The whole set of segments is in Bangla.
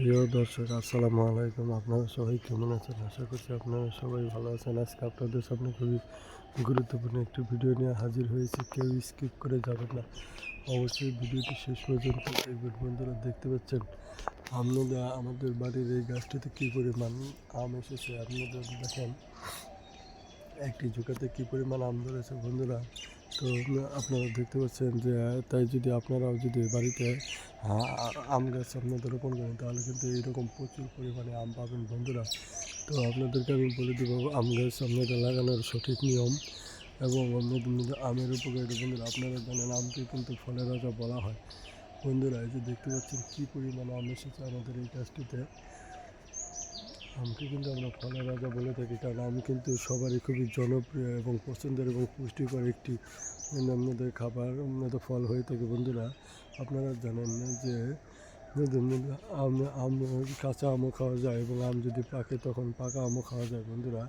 প্রিয় দর্শক, আসসালামু আলাইকুম। আপনারা সবাই কেমন আছেন? আশা করছি আপনারা সবাই ভালো আছেন। আজকে আপনাদের সামনে খুবই গুরুত্বপূর্ণ একটি ভিডিও নিয়ে হাজির হয়েছি। কেউ স্কিপ করে যাবেন না। অবশ্যই ভিডিওটি শেষ পর্যন্ত দেখবেন। বন্ধুরা, দেখতে পাচ্ছেন আপনারা আমাদের বাড়ির এই গাছটিতে কী পরিমাণ আম এসেছে? আপনাদের দেখেন, একটি ঝুঁকাতে কী পরিমাণ আম ধরেছে বন্ধুরা। তো আপনারা দেখতে পাচ্ছেন যে, তাই যদি আপনারাও যদি বাড়িতে আম গাছ আপনাদের রোপণ করেন, তাহলে কিন্তু এইরকম প্রচুর পরিমাণে আম পাবেন বন্ধুরা। তো আপনাদেরকে আমি বলে দেবো, আম গাছ আপনাদের লাগানোর সঠিক নিয়ম এবং মধ্যে আমের উপকারিতা বন্ধুরা, আপনারা জানেন আমকে কিন্তু ফলের রাজা বলা হয়। বন্ধুরা, এই যে দেখতে পাচ্ছেন কী পরিমাণ আম এসেছে আমাদের এই গাছটিতে। আমকে কিন্তু আমরা ফলের রাজা বলে থাকি, কারণ আম কিন্তু সবারই খুবই জনপ্রিয় এবং পছন্দের এবং পুষ্টিকর একটি আপনাদের খাবার ফল হয়ে থাকে। বন্ধুরা, আপনারা জানেন না যে আম আম কাঁচা আমও খাওয়া যায় এবং আম যদি পাকে তখন পাকা আমও খাওয়া যায় বন্ধুরা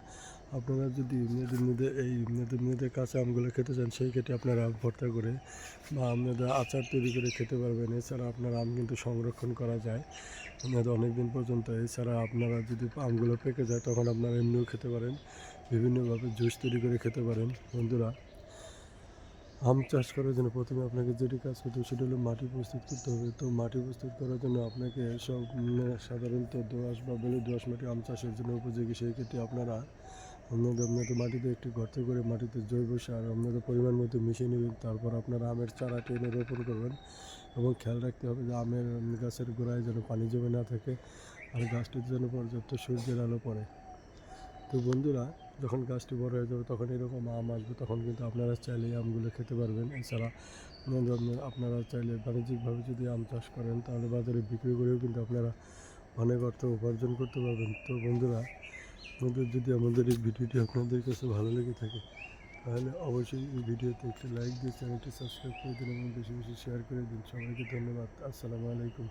আপনারা যদি মেয়েদের মধ্যে এই মেয়েদের মধ্যে কাঁচা আমগুলো খেতে চান সেই ক্ষেত্রে আপনারা ভর্তা করে বা আপনাদের আচার তৈরি করে খেতে পারবেন এছাড়া আপনার আম কিন্তু সংরক্ষণ করা যায় আপনাদের অনেক দিন পর্যন্ত এছাড়া আপনারা যদি আমগুলো পেকে যায় তখন আপনারা এমনিও খেতে পারেন বিভিন্নভাবে জুস তৈরি করে খেতে পারেন বন্ধুরা আম চাষ করার জন্য প্রথমে আপনাকে যেটি কাজ করতে হবে সেটা হলো মাটি প্রস্তুত করতে হবে। তো মাটি প্রস্তুত করার জন্য আপনাকে সব সাধারণত দোআঁশ বা বেলে দোআঁশ মাটি আম চাষের জন্য উপযোগী। সেই ক্ষেত্রে আপনারা আপনাদের আপনাদের মাটিতে একটি গর্ত করে মাটিতে জৈব সার, আপনাদের পরিমাণ মতো মিশিয়ে নেবেন, তারপর আপনারা আমের চারা টেনে রোপণ করবেন এবং খেয়াল রাখতে হবে যে আমের গাছের গোড়ায় যেন পানি জমে না থাকে আর গাছটির জন্য পর্যাপ্ত সূর্যের আলো পড়ে। তো বন্ধুরা যখন গাছটি বড় হয়ে যাবে তখন এরকম আম আসবে, তখন কিন্তু আপনারা চাইলে আমগুলো খেতে পারবেন। এছাড়া আপনারা চাইলে বাণিজ্যিকভাবে যদি আম চাষ করেন, তাহলে বাজারে বিক্রি করেও কিন্তু আপনারা অনেক অর্থ উপার্জন করতে পারবেন। তো বন্ধুরা আমাদের যদি আমাদের এই ভিডিওটি আপনাদের কাছে ভালো লেগে থাকে, তাহলে অবশ্যই এই ভিডিওতে একটি লাইক দিয়ে চ্যানেলটি সাবস্ক্রাইব করে দিন এবং বেশি বেশি শেয়ার করে দিন। সবাইকে ধন্যবাদ। আসসালামু আলাইকুম।